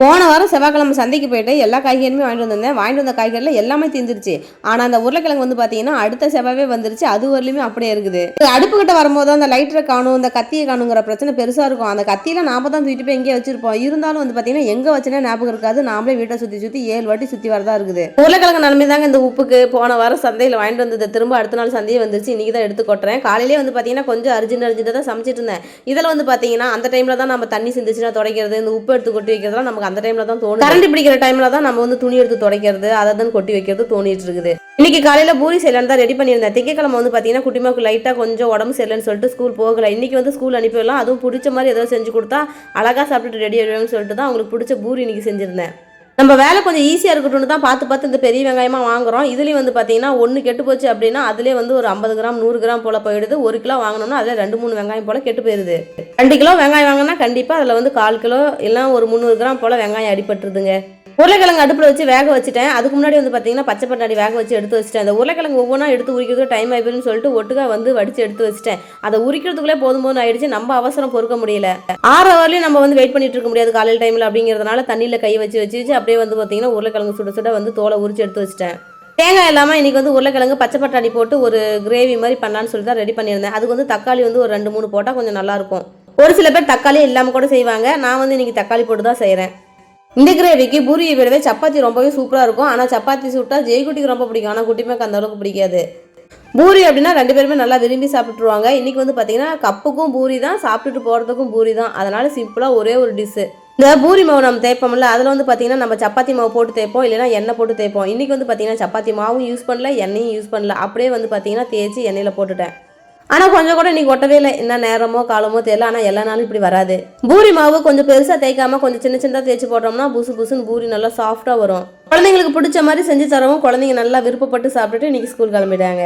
போன வாரம் செவ்வாய்க்கிழமை சந்தைக்கு போயிட்டு எல்லா காய்கறியுமே வாங்கிட்டு வந்திருந்தேன். வாங்கிட்டு வந்த காய்கறியில் எல்லாமே தீர்ந்துருச்சு. ஆனால் அந்த உருளைக்கிழங்கு வந்து பார்த்தீங்கன்னா அடுத்த செவ்வாவே வந்துருச்சு. அது வரலையுமே அப்படியே இருக்குது. அடுப்பு கிட்ட வரும்போது அந்த லைட்டரை காணும் இந்த கத்தியை காணுங்கிற பிரச்சனை பெருசாக இருக்கும். அந்த கத்தியில் நாம தான் தூக்கிட்டு போய் எங்கேயே வச்சிருப்போம். இருந்தாலும் வந்து பார்த்தீங்கன்னா எங்கே வச்சுனா ஞாபகம் இருக்காது. நாமளே வீட்டை சுற்றி சுற்றி ஏழு வாட்டி சுற்றி வரதா இருக்குது. உருளைக்கிழங்கு நிலைமை தாங்க இந்த உப்புக்கு. போன வாரம் சந்தையில் வாங்கிட்டு வந்தது. திரும்ப அடுத்த நாள் சந்தையே வந்துருச்சு. இன்னைக்கு தான் எடுத்து கொட்டுறேன். காலையிலே வந்து பார்த்தீங்கன்னா கொஞ்சம் அர்ஜென்ட் அர்ஜென்ட்டாக தான் சமைச்சிட்டு இருந்தேன். இதில் வந்து பார்த்தீங்கன்னா அந்த டைமில் தான் நம்ம தண்ணி சிந்துச்சுன்னா துடைக்கிறது இந்த உப்பு எடுத்து கொட்டி வைக்கிறதுலாம் நமக்கு அந்த டைமில் தான் தோணும் கரண்ட் பிடிக்கிற டைமில் தான் நம்ம வந்து துணி எடுத்து துடைக்கிறது அதை தான் கொட்டி வைக்கிறது தோணிட்டு இருக்குது. இன்னைக்கு காலையில் பூரி செய்யலான்னு தான் ரெடி பண்ணியிருந்தேன். திங்கக்கிழமை வந்து பார்த்தீங்கன்னா குட்டிமாவுக்கு லைட்டாக கொஞ்சம் உடம்பு சரியில்லைன்னு சொல்லிட்டு ஸ்கூல் போகல. இன்னைக்கு வந்து ஸ்கூல் அனுப்பிடலாம். அதுவும் பிடிச்ச மாதிரி ஏதோ செஞ்சு கொடுத்தா அழகாக சாப்பிட்டுட்டு ரெடி ஆயிடுவேன்னு சொல்லிட்டு தான் அவங்களுக்கு பிடிச்ச பூரி இன்னைக்கு செஞ்சிருந்தேன். நம்ம வேலை கொஞ்சம் ஈஸியாக இருக்கட்டும்னு தான் பார்த்து பார்த்து இந்த பெரிய வெங்காயமாக வாங்குறோம். இதுலேயும் வந்து பார்த்தீங்கன்னா ஒன்று கெட்டு போச்சு அப்படின்னா அதிலே வந்து ஒரு ஐம்பது கிராம் நூறு கிராம் போல் போயிடுது. ஒரு கிலோ வாங்கினோம்னா அதில் ரெண்டு மூணு வெங்காயம் போல் கெட்டு போயிடுது ரெண்டு கிலோ வெங்காயம் வாங்கினா கண்டிப்பாக அதில் வந்து கால் கிலோ இல்லை ஒரு முந்நூறு கிராம் போல் வெங்காயம் அடிபட்டுருதுங்க. உருளைக்கிழங்கு அடுப்பில் வச்சு வேக வச்சுட்டேன். அதுக்கு முன்னாடி வந்து பார்த்தீங்கன்னா பச்சை பட்டாணி வேக வச்சு எடுத்து வச்சுட்டேன். அந்த உருளைக்கிழங்கு ஒவ்வொன்றா எடுத்து உரிக்கிறது டைம் ஆயிடுன்னு சொல்லிட்டு ஒட்டுக்கா வந்து வடித்து எடுத்து வச்சுட்டேன். அதை உரிக்கிறதுக்குள்ளே போதும் போதும் ஆயிடுச்சு. நம்ம அவசரம் பொறுக்க முடியல. ஆறு வரலையும் நம்ம வந்து வெயிட் பண்ணிட்டு இருக்க முடியாது காலையில் டைமில் அப்படிங்கிறதுனால தண்ணியில் கை வச்சு வச்சு வச்சு அப்படியே வந்து பார்த்தீங்கன்னா உருளைக்கிழங்கு சுட சுட வந்து தோலை உரிச்சு எடுத்து வச்சுட்டேன். தேங்காய் இல்லாமல் இன்றைக்கி வந்து உருளைக்கிழங்கு பச்சை பட்டாணி போட்டு ஒரு கிரேவி மாதிரி பண்ணலான்னு சொல்லி தான் ரெடி பண்ணியிருந்தேன். அதுக்கு வந்து தக்காளி வந்து ஒரு ரெண்டு மூணு போட்டால் கொஞ்சம் நல்லாயிருக்கும் ஒரு சில பேர் தக்காளி இல்லாமல் கூட செய்வாங்க. நான் வந்து இன்றைக்கி தக்காளி போட்டு தான் செய்கிறேன் இந்த கிரேவிக்கு பூரியை விடவே சப்பாத்தி ரொம்பவே சூப்பராக இருக்கும். ஆனால் சப்பாத்தி சுட்டால் ஜெய்குட்டிக்கு ரொம்ப பிடிக்கும். ஆனால் குட்டிமேக்கு அந்த அளவுக்கு பிடிக்காது. பூரி அப்படின்னா ரெண்டு பேருமே நல்லா விரும்பி சாப்பிட்டுருவாங்க. இன்றைக்கி வந்து பார்த்தீங்கன்னா கப்புக்கும் பூரி தான் சாப்பிட்டுட்டு போகிறதுக்கும் பூரி தான். அதனால் சிம்பிளாக ஒரே ஒரு டிஷ்ஷு இந்த பூரி மாவு நம்ம தேய்ப்போம்ல அதில் வந்து பார்த்தீங்கன்னா நம்ம சப்பாத்தி மாவு போட்டு தேய்ப்போம் இல்லைனா எண்ணெய் போட்டு தேய்ப்போம். இன்றைக்கி வந்து பார்த்தீங்கன்னா சப்பாத்தி மாவும் யூஸ் பண்ணல எண்ணெயும் யூஸ் பண்ணல. அப்படியே வந்து பார்த்தீங்கன்னா தேய்ச்சி எண்ணெயில் போட்டுட்டேன். ஆனால் கொஞ்சம் கூட இன்னைக்கு ஒட்டவே இல்லை. என்ன நேரமோ காலமோ தெரியல. ஆனால் எல்லா நாளும் இப்படி வராது. பூரி மாவு கொஞ்சம் பெருசாக தேய்க்காம கொஞ்சம் சின்ன சின்னதாக தேய்ச்சி போட்டோம்னா புசு புசுன்னு பூரி நல்லா சாஃப்டாக வரும். குழந்தைங்களுக்கு பிடிச்ச மாதிரி செஞ்சு தரவும் குழந்தைங்க நல்லா விருப்பப்பட்டு சாப்பிட்டுட்டு இன்னைக்கு ஸ்கூல் கிளம்பிட்டாங்க.